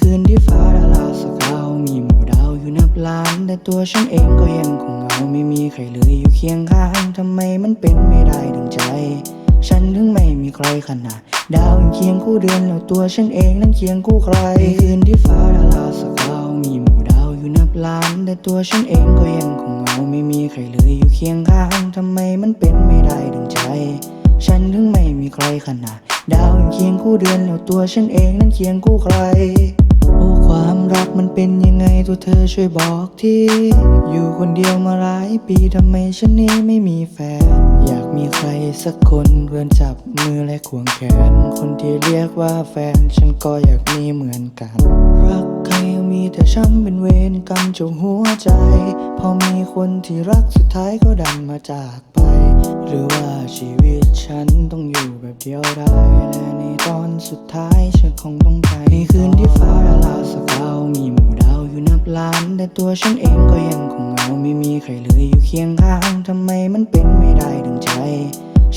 คืนที่ฟ้าดาราสักาวมีหมู่ดาวอยู่นับล้าน แต่ตัวฉันเองก็ยังคงเหงาไม่มีใครเลยอยู่เคียงข้าง ทำไมมันเป็นไม่ได้ดังใจ ฉันถึงไม่มีใครขนาด ดาวยังเคียงคู่เดือนแล้วตัวฉันเองนั้นเคียงคู่ใครในคืนที่ฟ้าดาราสักาวมีหมู่ดาวอยู่นับล้าน แต่ตัวฉันเองก็ยังคงเหงาไม่มีใครเลยอยู่เคียงข้าง ทำไมมันเป็นไม่ได้ดังใจ ฉันถึงไม่มีใครขนาด ดาวยังเคียงคู่เดือนแล้วตัวฉันเองนั้นเคียงคู่ใคร โอ้ความรักมันเป็นยังไงตัวเธอช่วยบอกทีอยู่คนเดียวมาหลายปีทำไมฉันนี้ไม่มีแฟน อยากมีใครสักคนเพื่อนจับมือและควงแขน คนที่เรียกว่าแฟนฉันก็อยากมีเหมือนกัน รักใครมีแต่ช้ำเป็นเวรกรรมจงหัวใจ พอมีคนที่รักสุดท้ายก็ดันมาจากไป หรือว่าชีวิตฉันต้องอยู่แบบเดียวดาย สุดท้ายฉันคงต้องไปในคืนที่ฟ้าดาราสกาวมีหมู่ดาวอยู่นับล้าน แต่ตัวฉันเองก็ยังคงเหงาไม่มีใครเลยอยู่เคียงข้างทำไมมันเป็นไม่ได้ดังใจ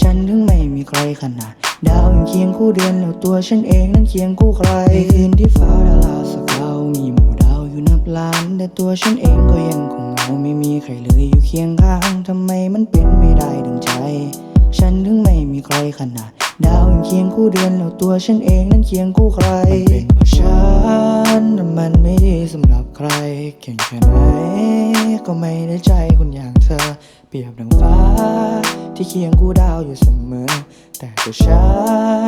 ฉันถึงไม่มีใครขนาดดาวยังเคียงคู่เดือนแล้วตัวฉันเองนั้นเคียงคู่ใครในคืนที่ฟ้าดาราสกาวมีหมู่ดาวอยู่นับล้าน แต่ตัวฉันเองก็ยังคงเหงาไม่มีใครเลยอยู่เคียงข้างทำไมมันเป็นไม่ได้ดังใจ ฉันถึงไม่มีใครขนาด ดาวยังเคียงคู่เดือนแล้วตัวฉันเองนั้นเคียงคู่ใครเป็นเพราะฉันน่มันไม่ดีสำหรับใครเก่งแค่ไหนก็ไม่ได้ใจคนอย่างเธอ เปรียบดังฟ้า ที่เคียงคู่ดาวอยู่เสมอ แต่ตัวฉั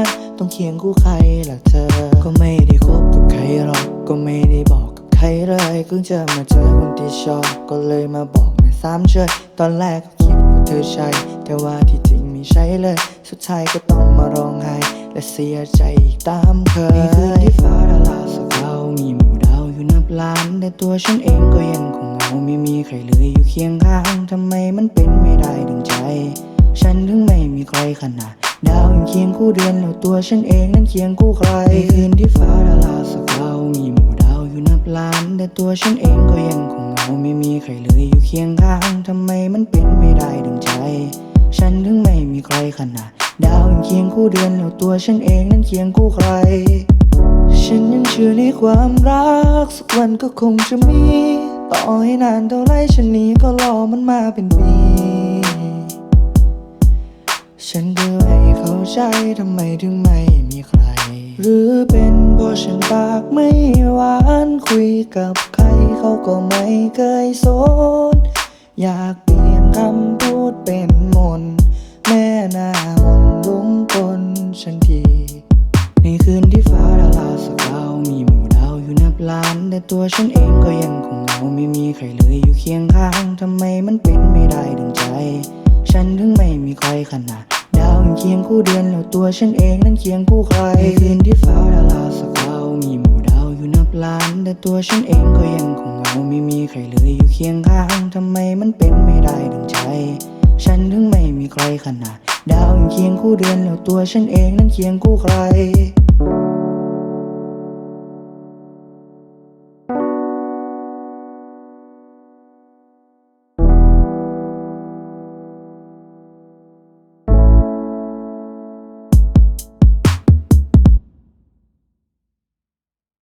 นต้องเคียงคู่ใครล่ะเธอ ก็ไม่ได้คบกับใครหรอกก็ไม่ได้บอกกับใครเลยเพิ่งจะมาเจอคนที่ชอบก็เลยมาบอกแม่สามเชยตอนแรกก็คิดว่าเธอใช่แต่ว่าที่จริง ใช่เลย สุดท้ายก็ต้องมาร้องไห้ และเสียใจอีกตามเคยในคืนที่ฟ้าดาราสกาวมีหมู่ดาวอยู่นับล้านแต่ตัวฉันเองก็ยังคงเหงาไม่มีใครเลยอยู่เคียงข้างทำไมมันเป็นไม่ได้ดังใจ ฉันถึงไม่มีใครขนาดดาวยังเคียงคู่เดือนแล้วตัวฉันเองนั้นเคียงคู่ใครในคืนที่ฟ้าดาราสกาวมีหมู่ดาวอยู่นับล้านแต่ตัวฉันเองก็ยังคงเหงาไม่มีใครเลยอยู่เคียงข้างทำไมมันเป็นไม่ได้ดังใจ ฉันถึงไม่มีใครขนาดดาวยังเคียงคู่เดือนแล้วตัวฉันเองนั้นเคียงคู่ใคร ฉันยังเชื่อในความรัก สักวันก็คงจะมี ต่อให้นานเท่าไรฉันนี้ก็รอมันมาเป็นปี ฉันก็ไม่เข้าใจทำไมถึงไม่มีใคร หรือเป็นเพราะฉันปากไม่หวานคุยกับใครเขาก็ไม่เคยสนอยาก คำพูดเป็นมน แม่หน้ามนลุงกลฉันทีในคืนที่ฟ้าดาราสกาวมีหมู่ดาวอยู่นับล้าน แต่ตัวฉันเองก็ยังคงเหงาไม่มีใครเลยอยู่เคียงข้างทำไมมันเป็นไม่ได้ดังใจ ฉันถึงไม่มีใครขนาด ดาวยังเคียงคู่เดือนแล้วตัวฉันเองนั้นเคียงคู่ใครในคืนที่ฟ้าดาราสกาว ล้าน แต่ตัวฉันเองก็ยังคงเหงาไม่มีใครเลยอยู่เคียงข้างทำไมมันเป็นไม่ได้ดังใจ ฉันถึงไม่มีใครขนาด ดาวยังเคียงคู่เดือนแล้วตัวฉันเองนั้นเคียงคู่ใคร